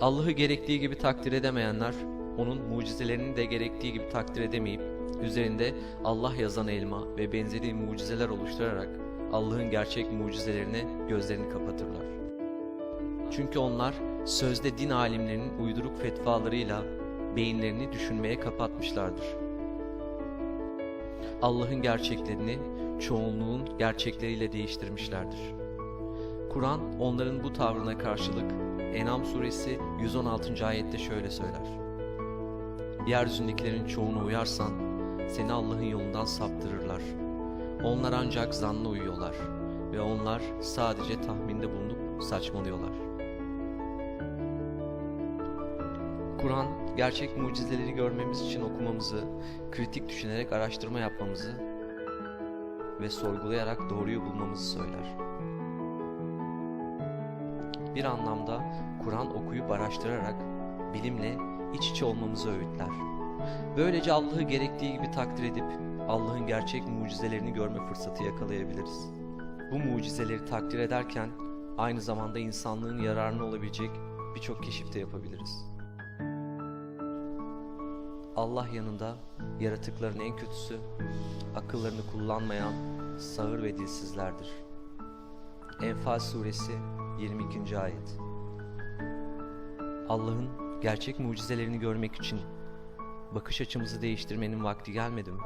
Allah'ı gerektiği gibi takdir edemeyenler, onun mucizelerini de gerektiği gibi takdir edemeyip, üzerinde Allah yazan elma ve benzeri mucizeler oluşturarak Allah'ın gerçek mucizelerine gözlerini kapatırlar. Çünkü onlar sözde din alimlerinin uyduruk fetvalarıyla beyinlerini düşünmeye kapatmışlardır. Allah'ın gerçeklerini çoğunluğun gerçekleriyle değiştirmişlerdir. Kur'an onların bu tavrına karşılık En'am suresi 116. ayette şöyle söyler. Yeryüzündekilerin çoğuna uyarsan seni Allah'ın yolundan saptırırlar. Onlar ancak zanla uyuyorlar ve onlar sadece tahminde bulunup saçmalıyorlar. Kur'an gerçek mucizeleri görmemiz için okumamızı, kritik düşünerek araştırma yapmamızı ve sorgulayarak doğruyu bulmamızı söyler. Bir anlamda Kur'an okuyup araştırarak bilimle iç içe olmamızı öğütler. Böylece Allah'ı gerektiği gibi takdir edip Allah'ın gerçek mucizelerini görme fırsatı yakalayabiliriz. Bu mucizeleri takdir ederken aynı zamanda insanlığın yararına olabilecek birçok keşif de yapabiliriz. Allah yanında yaratıkların en kötüsü akıllarını kullanmayan sağır ve dilsizlerdir. Enfal suresi 22. ayet. Allah'ın gerçek mucizelerini görmek için bakış açımızı değiştirmenin vakti gelmedi mi?